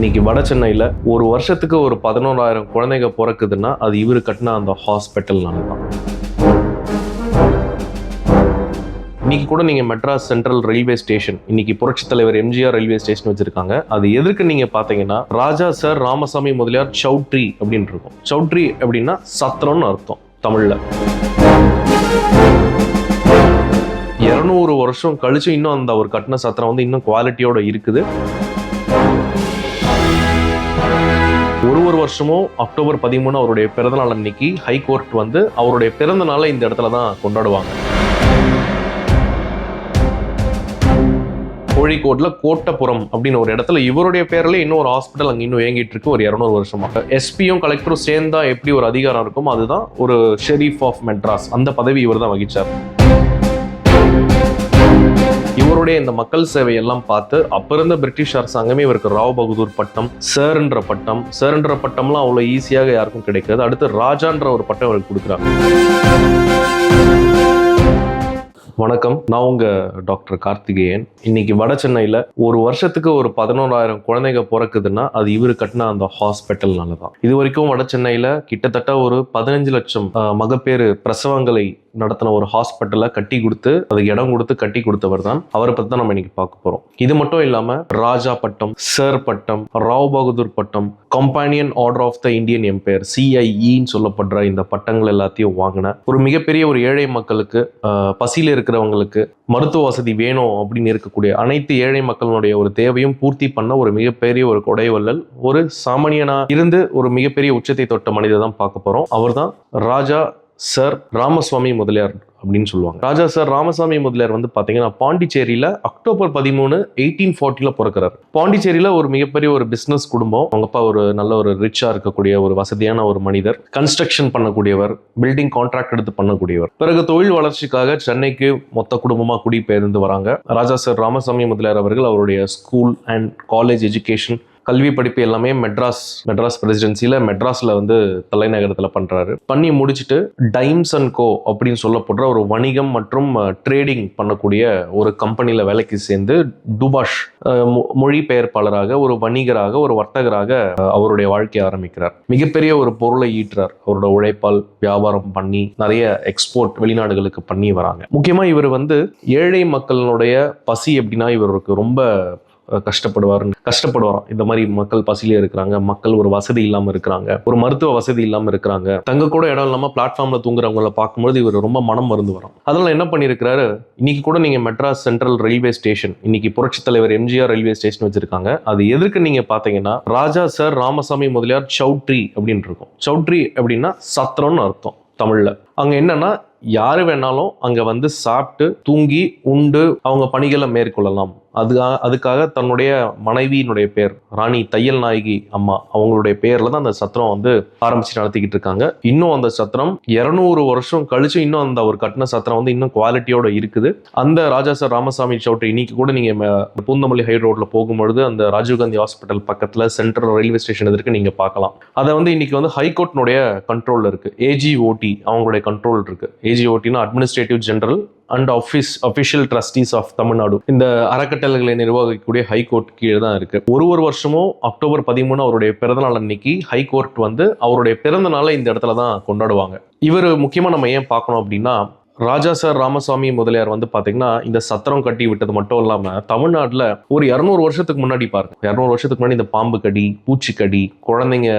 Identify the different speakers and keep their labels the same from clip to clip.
Speaker 1: இன்னைக்கு வட சென்னையில் ஒரு வருஷத்துக்கு ஒரு பதினோராயிரம் குழந்தைங்க பிறக்குதுன்னா அது இவர் கட்டின அந்த ஹாஸ்பிட்டல்னால தான். இன்னைக்கு கூட நீங்க மெட்ராஸ் சென்ட்ரல் ரயில்வே ஸ்டேஷன் இன்னைக்கு புரட்சி தலைவர் எம்ஜிஆர் ரயில்வே ஸ்டேஷன் வச்சிருக்காங்க. அது எதற்கு நீங்க பாத்தீங்கன்னா ராஜா சார் ராமசாமி முதலியார் சௌட்ரி அப்படின்னு இருக்கும். சௌட்ரி அப்படின்னா சத்திரம்னு அர்த்தம் தமிழ்ல. இருநூறு வருஷம் கழிச்சு இன்னும் அந்த ஒரு கட்டின சத்திரம் வந்து இன்னும் குவாலிட்டியோட இருக்குது. வருஷமும் அக்டோபர் பதிமூணு அவருடைய பிறந்தநாள் அன்னைக்கு ஹைகோர்ட் வந்து அவருடைய பிறந்த நாளை இந்த இடத்துல தான் கொண்டாடுவாங்க. கோழிக்கோட்ல கோட்டப்புறம் அப்படின்னு ஒரு இடத்துல இவருடைய பேர்ல இன்னும் ஒரு ஹாஸ்பிட்டல் அங்க இன்னும் இயங்கிட்டு இருக்கு ஒரு இரநூறு வருஷமா எஸ்பியும் கலெக்டரும் சேர்ந்தா எப்படி ஒரு அதிகாரம் இருக்கும் அதுதான் ஒரு ஷெரீஃப் ஆஃப் மெட்ராஸ் அந்த பதவி இவர் தான் வகிச்சார். இவருடைய இந்த மக்கள் சேவை எல்லாம் பார்த்து அப்ப இருந்த பிரிட்டிஷ் அரசாங்கமே இவருக்கு ராவ் பகதூர் பட்டம் சேர்ன்ற பட்டம் சேர்ன்ற பட்டம்லாம் அவ்வளோ ஈஸியாக யாருக்கும் கிடைக்காது. அடுத்து ராஜான்ற ஒரு பட்டம் இவருக்கு கொடுக்குறாங்க. வணக்கம். நான் உங்க டாக்டர் கார்த்திகேயன். இன்னைக்கு வட சென்னையில ஒரு வருஷத்துக்கு ஒரு பதினோராயிரம் குழந்தைங்க பிறக்குதுன்னா அது இவரு கட்டின அந்த ஹாஸ்பிட்டல்னால தான் இது வரைக்கும் வட சென்னையில கிட்டத்தட்ட ஒரு பதினஞ்சு லட்சம் மகப்பேறு பிரசவங்களை நடத்தின ஒரு ஹாஸ்பிட்டலை கட்டி கொடுத்து அதுக்கு இடம் கொடுத்து கட்டி கொடுத்தவர் தான். அவரை பத்தி தான் நம்ம இன்னைக்கு பார்க்க போறோம். இது மட்டும் இல்லாம ராஜா பட்டம் சர் பட்டம் ராவ் பகதூர் பட்டம் companion order of the Indian Empire சிஐஇன்னு சொல்லப்படுற இந்த பட்டங்கள் எல்லாத்தையும் வாங்கின. ஒரு மிகப்பெரிய ஒரு ஏழை மக்களுக்கு பசியில் இருக்கிறவங்களுக்கு மருத்துவ வசதி வேணும் அப்படின்னு இருக்கக்கூடிய அனைத்து ஏழை மக்களுடைய ஒரு தேவையும் பூர்த்தி பண்ண ஒரு மிகப்பெரிய ஒரு கொடைவல்லல் ஒரு சாமானியனா இருந்து ஒரு மிகப்பெரிய உச்சத்தை தொட்ட மனிதர் தான் பார்க்க போறோம். அவர்தான் ராஜா சார் ராமசுவாமி முதலியார் அப்படின்னு சொல்லுவாங்க. ராஜா சார் ராமசாமி முதலியார் வந்து பார்த்தீங்கன்னா பாண்டிச்சேரியில் அக்டோபர் பதிமூணு எயிட்டீன் ஃபார்ட்டியில் பிறக்கிறார். பாண்டிச்சேரியில் ஒரு மிகப்பெரிய ஒரு பிஸ்னஸ் குடும்பம். அவங்க அப்பா ஒரு நல்ல ஒரு ரிச்சாக இருக்கக்கூடிய ஒரு வசதியான ஒரு மனிதர். கன்ஸ்ட்ரக்ஷன் பண்ணக்கூடியவர் பில்டிங் கான்ட்ராக்ட் எடுத்து பண்ணக்கூடியவர். பிறகு தொழில் வளர்ச்சிக்காக சென்னைக்கு மொத்த குடும்பமாக குடிபெயர்ந்து வராங்க. ராஜா சார் ராமசாமி முதலியார் அவர்கள் அவருடைய ஸ்கூல் அண்ட் காலேஜ் எஜுகேஷன் கல்வி படிப்பு எல்லாமே மெட்ராஸ் மெட்ராஸ் பிரசிடென்சியில் மெட்ராஸில் வந்து தலைநகரத்தில் பண்ணுறாரு பண்ணி முடிச்சுட்டு டைம்ஸ் அண்ட் கோ அப்படின்னு சொல்லப்படுற ஒரு வணிகம் மற்றும் ட்ரேடிங் பண்ணக்கூடிய ஒரு கம்பெனியில் வேலைக்கு சேர்ந்து டுபாஷ் மொ- மொழிபெயர்ப்பாளராக ஒரு வணிகராக ஒரு வர்த்தகராக அவருடைய வாழ்க்கையை ஆரம்பிக்கிறார். மிகப்பெரிய ஒரு பொருளை ஈட்டுறார். அவரோட உழைப்பால் வியாபாரம் பண்ணி நிறைய எக்ஸ்போர்ட் வெளிநாடுகளுக்கு பண்ணி வராங்க. முக்கியமாக இவர் வந்து ஏழை மக்களுடைய பசி எப்படின்னா இவருக்கு ரொம்ப கஷ்டப்படுவார் கஷ்டப்படுவாராம். இந்த மாதிரி மக்கள் பசியிலே இருக்கிறாங்க மக்கள் ஒரு வசதி இல்லாம இருக்கிறாங்க ஒரு மருத்துவ வசதி இல்லாம இருக்கிறாங்க. தங்க கூட இடம் இல்லாம பிளாட்ஃபார்ம்ல தூங்குறவங்கள பார்க்கும்போது இவர் ரொம்ப மனம் மருந்து வரும் அதனால என்ன பண்ணியிருக்கிறாரு? இன்னைக்கு கூட நீங்க மெட்ராஸ் சென்ட்ரல் ரயில்வே ஸ்டேஷன் இன்னைக்கு புரட்சி தலைவர் எம்ஜிஆர் ரயில்வே ஸ்டேஷன் வச்சிருக்காங்க. அது எதற்கு நீங்க பாத்தீங்கன்னா ராஜா சார் ராமசாமி முதலியார் சௌட்ரி அப்படின்னு இருக்கும். சௌட்ரி அப்படின்னா சத்திரம்னு அர்த்தம் தமிழ்ல. அங்க என்னன்னா யாரு வேணாலும் அங்க வந்து சாப்பிட்டு தூங்கி உண்டு அவங்க பணிகளை மேற்கொள்ளலாம். அது அதுக்காக தன்னுடைய மனைவியினுடைய பேர் ராணி தையல் நாயகி அம்மா அவங்களுடைய பேர்ல தான் அந்த சத்திரம் வந்து ஆரம்பிச்சு நடத்திக்கிட்டு இருக்காங்க. இன்னும் அந்த சத்திரம் இருநூறு வருஷம் கழிச்சு இன்னும் அந்த ஒரு கட்டின சத்திரம் வந்து இன்னும் குவாலிட்டியோட இருக்குது. அந்த ராஜா சார் ராமசாமி சௌட்ரி இன்னைக்கு கூட நீங்க பூந்தமல்லி ஹை ரோட்ல போகும்பொழுது அந்த ராஜீவ்காந்தி ஹாஸ்பிட்டல் பக்கத்துல சென்ட்ரல் ரயில்வே ஸ்டேஷன் எதிர்க்கு நீங்க பார்க்கலாம். அதை வந்து இன்னைக்கு வந்து ஹைகோர்ட்னுடைய கண்ட்ரோலில் இருக்கு. ஏஜிஓடி அவங்களுடைய கண்ட்ரோல் இருக்கு. ஏஜிஓடினா administrative general and office official trustees of Tamil Nadu இந்த அறக்கட்டளைகளை நிர்வகிக்கக்கூடிய ஹைகோர்ட் கீழே தான் இருக்கு. ஒரு ஒரு வருஷமும் அக்டோபர் பதிமூணு அவருடைய பிறந்தநாள் அன்னைக்கு ஹைகோர்ட் வந்து அவருடைய பிறந்த நாளை இந்த இடத்துல தான் கொண்டாடுவாங்க. இவர் முக்கியமாக நம்ம ஏன் பார்க்கணும் அப்படின்னா ராஜா சார் ராமசாமி முதலியார் வந்து பார்த்தீங்கன்னா இந்த சத்திரம் கட்டி விட்டது மட்டும் இல்லாமல் தமிழ்நாட்டில் ஒரு இரநூறு வருஷத்துக்கு முன்னாடி பாருங்க. இரநூறு வருஷத்துக்கு முன்னாடி இந்த பாம்பு கடி பூச்சிக்கடி குழந்தைங்க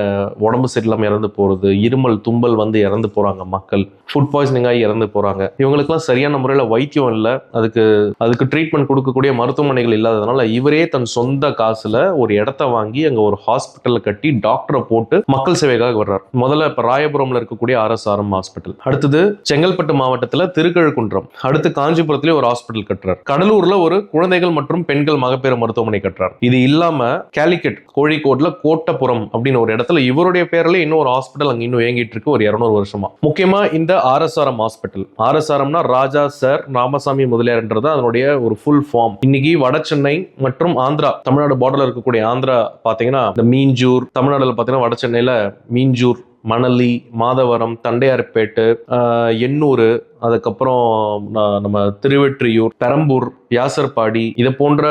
Speaker 1: உடம்பு சரியில்லாமல் இறந்து போகிறது இருமல் தும்பல் வந்து இறந்து போகிறாங்க மக்கள். ஃபுட் பாய்சனிங் ஆகி இறந்து போகிறாங்க இவங்களுக்குலாம் சரியான முறையில் வைத்தியம் இல்லை. அதுக்கு அதுக்கு ட்ரீட்மெண்ட் கொடுக்கக்கூடிய மருத்துவமனைகள் இல்லாததுனால இவரே தன் சொந்த காசில் ஒரு இடத்த வாங்கி அங்கே ஒரு ஹாஸ்பிட்டலை கட்டி டாக்டரை போட்டு மக்கள் சேவைக்காக வர்றார். முதல்ல இப்போ ராயபுரம்ல இருக்கக்கூடிய ஆர்எஸ்ஆர்எம் ஹாஸ்பிட்டல் அடுத்தது செங்கல்பட்டு மாவட்டத்தில் திருக்கழுக்குன்றம். அடுத்து காஞ்சிபுரத்திலே ஒரு ஹாஸ்பிட்டல் கட்டுறார். கடலூர்ல ஒரு குழந்தைகள் மற்றும் பெண்கள் மகப்பேறு மருத்துவமனை கட்டுறார். இது இல்லாம கேலிக்கட் கோழிக்கோட்ல கோட்டப்புறம் அப்படின்னு ஒரு இடத்துல இவருடைய பேர்ல இன்னும் ஒரு ஹாஸ்பிட்டல் அங்க இன்னும் இயங்கிட்டு இருக்கு ஒரு இருநூறு வருஷமா. முக்கியமா இந்த ஆர்எஸ்ஆர்எம் ஹாஸ்பிட்டல் ஆர்எஸ்ஆர்எம்னா ராஜா சார் ராமசாமி முதலியார்ன்றது அதனுடைய ஒரு ஃபுல் ஃபார்ம் இன்னைக்கு வட சென்னை மற்றும் ஆந்திரா தமிழ்நாடு பார்டர்ல இருக்கக்கூடிய ஆந்திரா பாத்தீங்கன்னா இந்த மீஞ்சூர் தமிழ்நாடுல பாத்தீங்கன்னா வட சென்னையில மீஞ்சூர் மணலி மாதவரம் தண்டையார்பேட்டு எண்ணூர் அதுக்கப்புறம் நம்ம திருவெற்றியூர் பெரம்பூர் வியாசர்பாடி இது போன்ற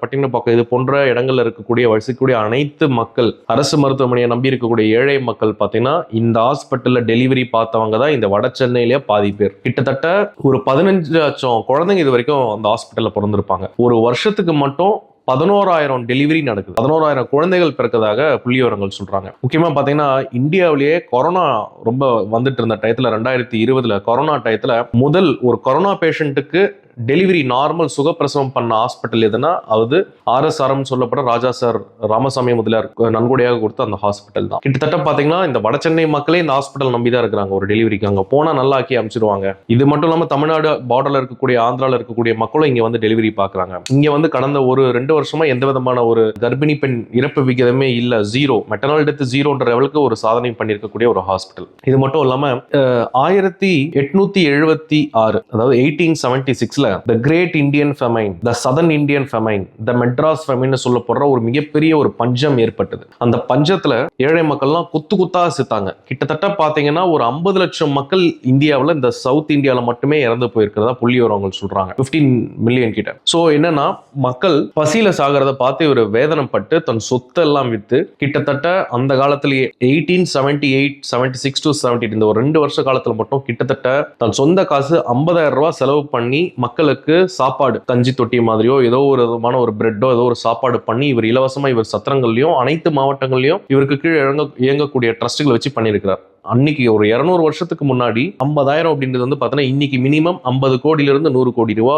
Speaker 1: பட்டினப்பாக்கம் இது போன்ற இடங்கள்ல இருக்கக்கூடிய வசிக்கக்கூடிய அனைத்து மக்கள் அரசு மருத்துவமனையை நம்பி இருக்கக்கூடிய ஏழை மக்கள் பார்த்தீங்கன்னா இந்த ஹாஸ்பிட்டல்ல டெலிவரி பார்த்தவங்க தான் இந்த வட சென்னையிலேயே பாதி பேர். கிட்டத்தட்ட ஒரு பதினஞ்சு லட்சம் குழந்தைங்க இது வரைக்கும் அந்த ஹாஸ்பிட்டல்ல பிறந்திருப்பாங்க. ஒரு வருஷத்துக்கு மட்டும் பதினோராயிரம் டெலிவரி நடக்குது. பதினோராயிரம் குழந்தைகள் பிறக்கதாக புள்ளி விவரங்கள் சொல்றாங்க. முக்கியமா பாத்தீங்கன்னா இந்தியாவிலேயே கொரோனா ரொம்ப வந்துட்டு இருந்த டயத்துல ரெண்டாயிரத்தி இருபதுல கொரோனா டயத்துல முதல் ஒரு கொரோனா பேஷண்ட்டுக்கு டெலிவரி நார்மல் சுகப்பிரசவம் பண்ண ஹாஸ்பிட்டல் எதுனா அது ஆர்எஸ்ஆர்எம் சொல்லப்பட ராஜா சார் ராமசாமி முதலியார் நன்கொடையாக கொடுத்த அந்த ஹாஸ்பிட்டல் தான். கிட்டத்தட்ட பாத்தீங்கன்னா இந்த வட சென்னை மக்களே இந்த ஹாஸ்பிட்டல் நம்பி தான் இருக்கிறாங்க. ஒரு டெலிவரிக்கு அங்கே போனா நல்லா ஆக்கி அமைச்சிருவாங்க. இது மட்டும் இல்லாம தமிழ்நாடு பார்டர்ல இருக்கக்கூடிய ஆந்திரால இருக்கக்கூடிய மக்களும் இங்க வந்து டெலிவரி பாக்குறாங்க. இங்க வந்து கடந்த ஒரு ரெண்டு வருஷமா எந்த விதமான ஒரு கர்ப்பிணி பெண் இறப்பு விகிதமே இல்ல. ஜீரோ மெட்டர்னல் டெத் ஜீரோன்ற லெவலுக்கு ஒரு சாதனை பண்ணியிருக்கக்கூடிய ஒரு ஹாஸ்பிட்டல் இது மட்டும் இல்லாம ஆயிரத்தி எட்நூத்தி எழுபத்தி ஆறு அதாவது எயிட்டீன் செவன்டி சிக்ஸ்ல the great Indian famine the southern Indian famine the Madras famine சொல்லப்படுற ஒரு மிகப்பெரிய ஒரு பஞ்சம் ஏற்பட்டது. அந்த பஞ்சத்தில் ஏழை மக்கள்லாம் குத்து குத்தாக சித்தாங்க. கிட்டத்தட்ட பார்த்தீங்கன்னா ஒரு ஐம்பது லட்சம் மக்கள் இந்தியாவில் இந்த சவுத் இந்தியாவில் மட்டுமே இறந்து போயிருக்கிறதா புள்ளி வரவங்க சொல்கிறாங்க ஃபிஃப்டீன் மில்லியன் கிட்ட. ஸோ என்னன்னா மக்கள் பசியில் சாகிறத பார்த்து இவர் வேதனைப்பட்டு தன் சொத்து எல்லாம் விற்று கிட்டத்தட்ட அந்த காலத்திலேயே eighteen seventy eight seventy six to seventy இந்த ஒரு ரெண்டு வருஷ காலத்தில் மட்டும் கிட்டத்தட்ட தன் சொந்த காசு ஐம்பதாயிரம் ரூபா செலவு பண்ணி மக்கள் மக்களுக்கு சாப்பாடு கஞ்சி தொட்டி மாதிரியோ ஏதோ ஒரு விதமான ஒரு பிரெட்டோ ஏதோ ஒரு சாப்பாடு பண்ணி இவர் இலவசமா இவர் சத்திரங்கள்லயும் அனைத்து மாவட்டங்கள்லயும் இவருக்கு கீழே இயங்கக்கூடிய ட்ரஸ்ட்டுகளை வச்சு பண்ணியிருக்கிறார். அன்னைக்கு ஒரு இரநூறு வருஷத்துக்கு முன்னாடி ஐம்பதாயிரம் அப்படின்றது வந்து பார்த்தீங்கன்னா இன்னைக்கு மினிமம் ஐம்பது கோடியிலிருந்து நூறு கோடி ரூபா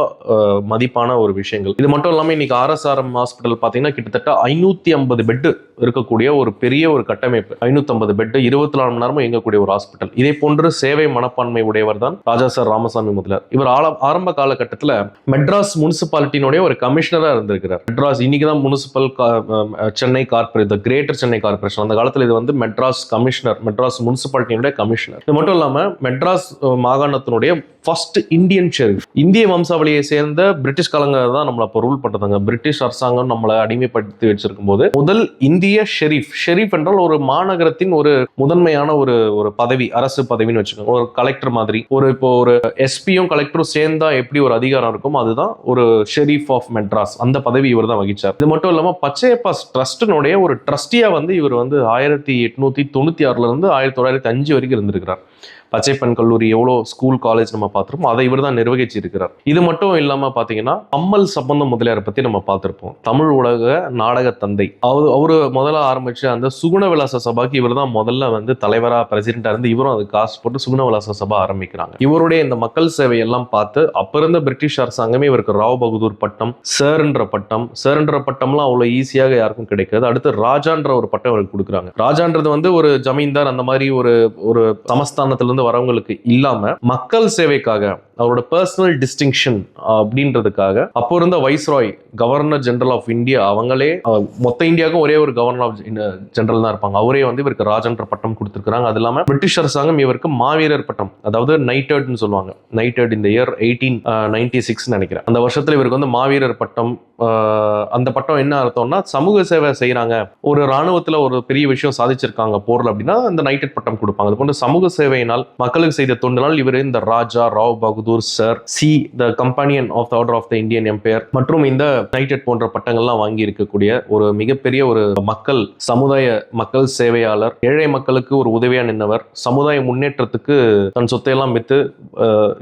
Speaker 1: மதிப்பான ஒரு விஷயங்கள். இது மட்டும் இல்லாமல் இன்னைக்கு ஆர்எஸ்ஆர்எம் ஹாஸ்பிட்டல் பார்த்தீங்கன்னா கிட்டத்தட்ட ஐநூற்றி ஐம்பது பெட்டு இருக்கக்கூடிய ஒரு பெரிய ஒரு கட்டமைப்பு. ஐநூற்றம்பது பெட்டு இருபத்தி நாலு மணி நேரமும் இயங்கக்கூடிய ஒரு ஹாஸ்பிட்டல் இதே போன்று சேவை மனப்பான்மை உடையவர் தான் ராஜா சார் ராமசாமி முதலியார் இவர் ஆரம்ப காலகட்டத்தில் மெட்ராஸ் முனிசிபாலிட்டியினுடைய ஒரு கமிஷனராக இருந்திருக்கிறார். மெட்ராஸ் இன்னைக்கு தான் municipal Chennai corporate greater Chennai corporation அந்த காலத்தில் இது வந்து மெட்ராஸ் கமிஷனர் மெட்ராஸ் முனிசிபாலிட்டியினுடைய கமிஷனர் இது மட்டும் இல்லாமல் மெட்ராஸ் மாகாணத்தினுடைய ஃபர்ஸ்ட் இந்தியன் ஷெரீஃப் இந்திய வம்சாவளியை சேர்ந்த பிரிட்டிஷ் கலங்க தான் நம்மளை அப்போ ரூல் பண்றதாங்க. பிரிட்டிஷ் அரசாங்கம் நம்மளை அடிமைப்படுத்தி வச்சிருக்கும் போது முதல் இந்திய ஷெரீஃப் ஷெரீஃப் என்றால் ஒரு மாநகரத்தின் ஒரு முதன்மையான ஒரு ஒரு பதவி அரசு பதவின்னு வச்சுக்கோங்க. ஒரு கலெக்டர் மாதிரி. ஒரு இப்போ ஒரு எஸ்பியும் கலெக்டரும் சேர்ந்தா எப்படி ஒரு அதிகாரம் இருக்கும் அதுதான் ஒரு ஷெரீஃப் ஆஃப் மெட்ராஸ். அந்த பதவி இவர் தான் வகிச்சார். இது மட்டும் இல்லாமல் பச்சையப்பா ட்ரஸ்டினுடைய ஒரு ட்ரஸ்டியா வந்து இவர் வந்து ஆயிரத்தி எட்நூத்தி தொண்ணூத்தி ஆறுல இருந்து ஆயிரத்தி தொள்ளாயிரத்தி அஞ்சு வரைக்கும் இருந்திருக்கிறார் பச்சைப்பன் கல்லூரி எவ்வளோ ஸ்கூல் காலேஜ் நம்ம பார்த்துருப்போம் அதை இவர் தான் நிர்வகிச்சு இருக்கிறார் இது மட்டும் இல்லாமல் பார்த்தீங்கன்னா அம்மல் சம்பந்தம் முதலியாரை பற்றி நம்ம பார்த்துருப்போம். தமிழ் உலக நாடக தந்தை. அவர் அவர் முதல்ல ஆரம்பித்த அந்த சுகுண விலாச சபாக்கு இவர் தான் முதல்ல வந்து தலைவராக பிரசிடென்டா இருந்து இவரும் அது காசு போட்டு சுகுண விலாச சபா ஆரம்பிக்கிறாங்க. இவருடைய இந்த மக்கள் சேவை எல்லாம் பார்த்து அப்போ இருந்த பிரிட்டிஷ் அரசாங்கமே இவருக்கு ராவ் பகதூர் பட்டம் சேர்ன்ற பட்டம் சேர்ன்ற பட்டம்லாம் அவ்வளோ ஈஸியாக யாருக்கும் கிடைக்காது. அடுத்து ராஜான்ற ஒரு பட்டம் இவருக்கு கொடுக்குறாங்க. ராஜான்றது வந்து ஒரு ஜமீன்தார் அந்த மாதிரி ஒரு ஒரு சமஸ்தானத்திலிருந்து வரவங்களுக்கு இல்லாம மக்கள் சேவைக்காக அவரோட பர்சனல் டிஸ்டிங்ஷன் அப்படின்றதுக்காக அப்போ இருந்த viceroy governor general of India அவங்களே மொத்த இந்தியாவுக்கும் ஒரே ஒரு கவர்னர் ஆஃப் ஜெனரல் தான் இருப்பாங்க. அவரே வந்து இவருக்கு ராஜன்ற பட்டம் கொடுத்துருக்காங்க அது இல்லாம பிரிட்டிஷ் அரசாங்கம் இவருக்கு மாவீரர் பட்டம் அதாவது நைட்டர்ட்னு சொல்லுவாங்க. நைட்டர்ட் இந்த இயர் எயிட்டீன் நைன்டி சிக்ஸ் நினைக்கிறேன். அந்த வருஷத்துல இவருக்கு வந்து மாவீரர் பட்டம் அந்த பட்டம் என்ன அர்த்தம்னா சமூக சேவை செய்யறாங்க ஒரு ராணுவத்துல ஒரு பெரிய விஷயம் சாதிச்சிருக்காங்க போர்ல அப்படின்னா அந்த நைட்டட் பட்டம் கொடுப்பாங்க. அது போன்ற சமூக சேவையினால் மக்களுக்கு செய்த தொண்டினால் இவர் இந்த Raja Rao Bahadur Sir. C the companion of the order of the Indian Empire மற்றும் இந்த நைட்டட் போன்ற பட்டங்கள்லாம் வாங்கி இருக்கக்கூடிய ஒரு மிகப்பெரிய ஒரு மக்கள் சமுதாய மக்கள் சேவையாளர். ஏழை மக்களுக்கு ஒரு உதவியா நின்றவர் சமுதாய முன்னேற்றத்துக்கு தன் சொத்தையெல்லாம் வித்து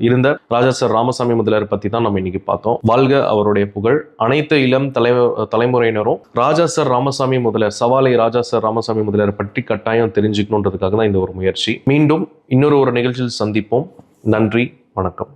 Speaker 1: இருந்த ராஜா சார் ராமசாமி முதலியார் பத்தி தான் நம்ம இன்னைக்கு பார்த்தோம். வாழ்க அவருடைய புகழ். அனைத்து இளம் தலை தலைமுறையினரும் ராஜா சார் ராமசாமி முதலியார் சவாலை ராஜா சார் ராமசாமி முதலியார் பற்றி கட்டாயம் தெரிஞ்சுக்கணுன்றதுக்காக தான் இந்த ஒரு முயற்சி. மீண்டும் இன்னொரு ஒரு நிகழ்ச்சியில் சந்திப்போம். நன்றி வணக்கம்.